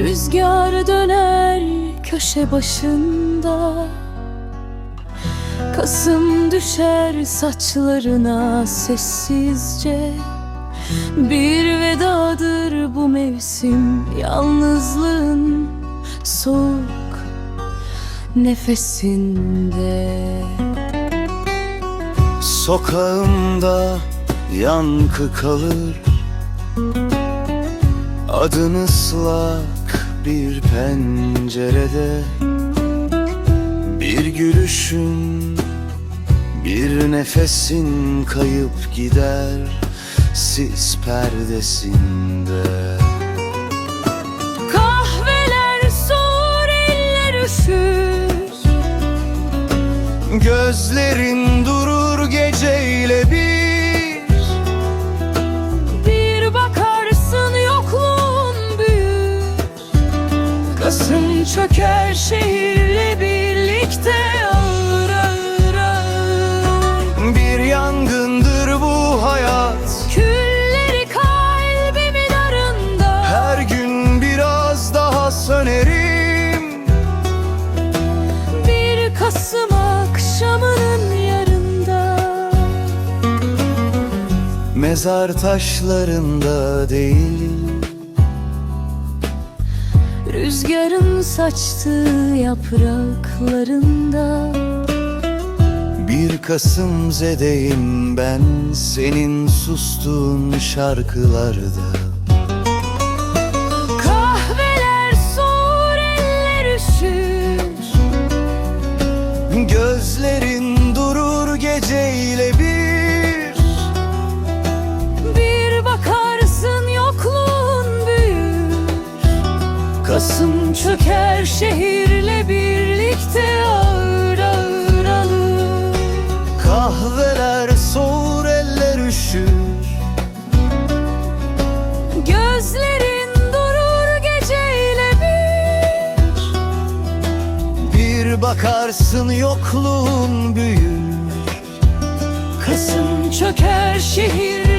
Rüzgar döner köşe başında. Kasım düşer saçlarına sessizce. Bir vedadır bu mevsim Yalnızlığın soğuk nefesinde. Sokağımda yankı kalır Adın ıslak bir pencerede. Bir gülüşün bir nefesin kayıp gider Sis perdesinde. Kahveler soğur eller üşür. Gözlerin durur geceyle bir Kasım çöker şehirle birlikte ağır ağır ağır. Bir yangındır bu hayat. Külleri kalbimin arında. Her gün biraz daha sönerim. Bir Kasım akşamının yarında Mezar taşlarında değil Rüzgarın saçtığı yapraklarında Bir Kasım zedeyim ben Senin sustuğun şarkılarda. Kahveler soğur eller üşür. Gözlerin durur geceyle bir Kasım çöker şehirle birlikte ağır ağır alır. Kahveler soğur eller üşür. Gözlerin durur geceyle bir. Bir bakarsın yokluğun büyür. Kasım çöker ağır